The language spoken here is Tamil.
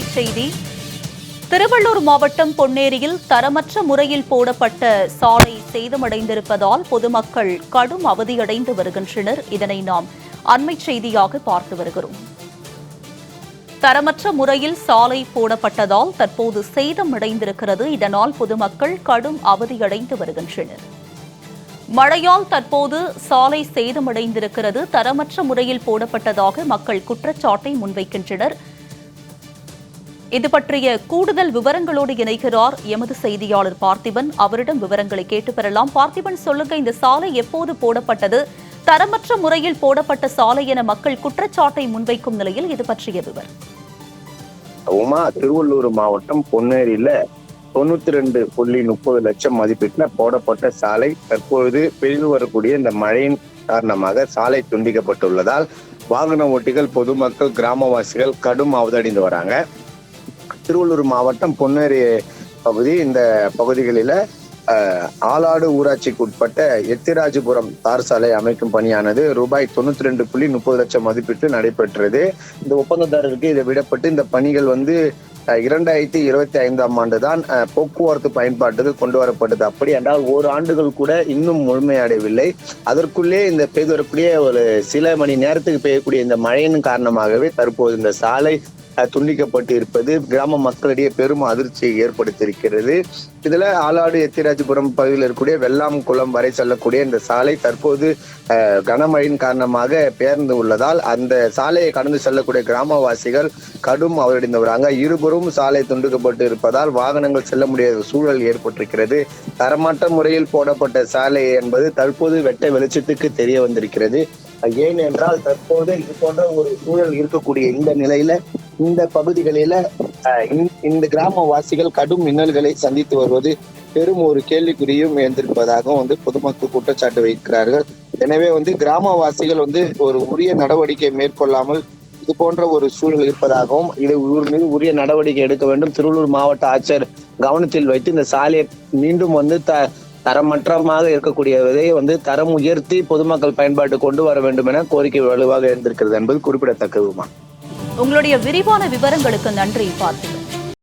செய்தி. திருவள்ளூர் மாவட்டம் பொன்னேரியில் தரமற்ற முறையில் போடப்பட்ட சாலை சேதமடைந்திருப்பதால் பொதுமக்கள் கடும் அவதியடைந்து வருகின்றனர். இதனை நாம் அண்மை செய்தியாக பார்த்து வருகிறோம். தரமற்ற முறையில் சாலை போடப்பட்டதால் தற்போது சேதமடைந்திருக்கிறது. இதனால் பொதுமக்கள் கடும் அவதியடைந்து வருகின்றனர். மழையால் தற்போது சாலை சேதமடைந்திருக்கிறது. தரமற்ற முறையில் போடப்பட்டதாக மக்கள் குற்றச்சாட்டை முன்வைக்கின்றனர். இது பற்றிய கூடுதல் விவரங்களோடு இணைகிறார் எமது செய்தியாளர் பார்த்திபன். அவரிடம் விவரங்களை கேட்டு பெறலாம். பார்த்திபன் சொல்லுங்க இந்த சாலை எப்போது போடப்பட்டது? தரமற்ற முறையில் போடப்பட்ட சாலை என மக்கள் குற்றச்சாட்டை முன்வைக்கும் நிலையில் இது பற்றிய விவரம் உமா திருவள்ளூர் மாவட்டம் பொன்னேரியில தொண்ணூத்தி ரெண்டு புள்ளி முப்பது லட்சம் மதிப்பீட்டுல போடப்பட்ட சாலை தற்பொழுது பெய்து வரக்கூடிய இந்த மழையின் காரணமாக சாலை துண்டிக்கப்பட்டுள்ளதால் வாகன ஓட்டிகள் பொதுமக்கள் கிராமவாசிகள் கடும் அவதடைந்து வராங்க. திருவள்ளூர் மாவட்டம் பொன்னேரி பகுதி. இந்த பகுதிகளில் ஆலாடு ஊராட்சிக்கு உட்பட்ட எத்திராஜபுரம் தார் சாலை அமைக்கும் பணியானது ரூபாய் தொண்ணூத்தி ரெண்டு புள்ளி முப்பது லட்சம் மதிப்பீட்டு நடைபெற்றது. இந்த ஒப்பந்ததாரருக்கு இதை விடப்பட்டு இந்த பணிகள் வந்து இரண்டாயிரத்தி இருபத்தி ஐந்தாம் ஆண்டு தான் போக்குவரத்து பயன்பாட்டுக்கு கொண்டு வரப்பட்டது. அப்படி என்றால் ஒரு ஆண்டுகள் கூட இன்னும் முழுமையடையவில்லை. அதற்குள்ளே இந்த பெய்து வரக்கூடிய ஒரு சில மணி நேரத்துக்கு பெய்யக்கூடிய இந்த மழையின் காரணமாகவே தற்போது இந்த சாலை துண்டிக்கப்பட்டு இருப்பது கிராம மக்களிடையே பெரும் அதிர்ச்சியை ஏற்படுத்தியிருக்கிறது. இதுல ஆலாடு எத்திராஜபுரம் பகுதியில் இருக்கக்கூடிய வெள்ளாம் குளம் வரை செல்லக்கூடிய இந்த சாலை தற்போது கனமழையின் காரணமாக பேர்ந்து உள்ளதால் அந்த சாலையை கடந்து செல்லக்கூடிய கிராமவாசிகள் கடும் அவரடைந்து வராங்க இருபுறம் சாலை துண்டுக்கப்பட்டு இருப்பதால் வாகனங்கள் செல்ல முடியாத சூழல் ஏற்பட்டிருக்கிறது. தரமற்ற முறையில் போடப்பட்ட சாலை என்பது தற்போது வெட்ட வெளிச்சத்துக்கு தெரிய வந்திருக்கிறது. ஏனென்றால் தற்போது இது போன்ற ஒரு சூழல் இருக்கக்கூடிய இந்த நிலையில இந்த பகுதிகளில இந்த- கிராமவாசிகள் கடும் மின்னல்களை சந்தித்து வருவது பெரும் ஒரு கேள்விக்குறியும் எழுந்திருப்பதாகவும் வந்து பொதுமக்கள் குற்றச்சாட்டு வைக்கிறார்கள். எனவே வந்து கிராமவாசிகள் வந்து ஒரு உரிய நடவடிக்கை மேற்கொள்ளாமல் இது போன்ற ஒரு சூழல் இருப்பதாகவும் இது மீது உரிய நடவடிக்கை எடுக்க வேண்டும். திருவள்ளூர் மாவட்ட ஆட்சியர் கவனத்தில் வைத்து இந்த சாலையை மீண்டும் வந்து த தரமற்றமாக இருக்கக்கூடியதை வந்து தரம் உயர்த்தி பொதுமக்கள் பயன்பாட்டு கொண்டு வர வேண்டும் என கோரிக்கை வலுவாக இருந்திருக்கிறது என்பது குறிப்பிடத்தக்கதுமா? உங்களுடைய விரிவான விவரங்களுக்கு நன்றி பார்த்திபன்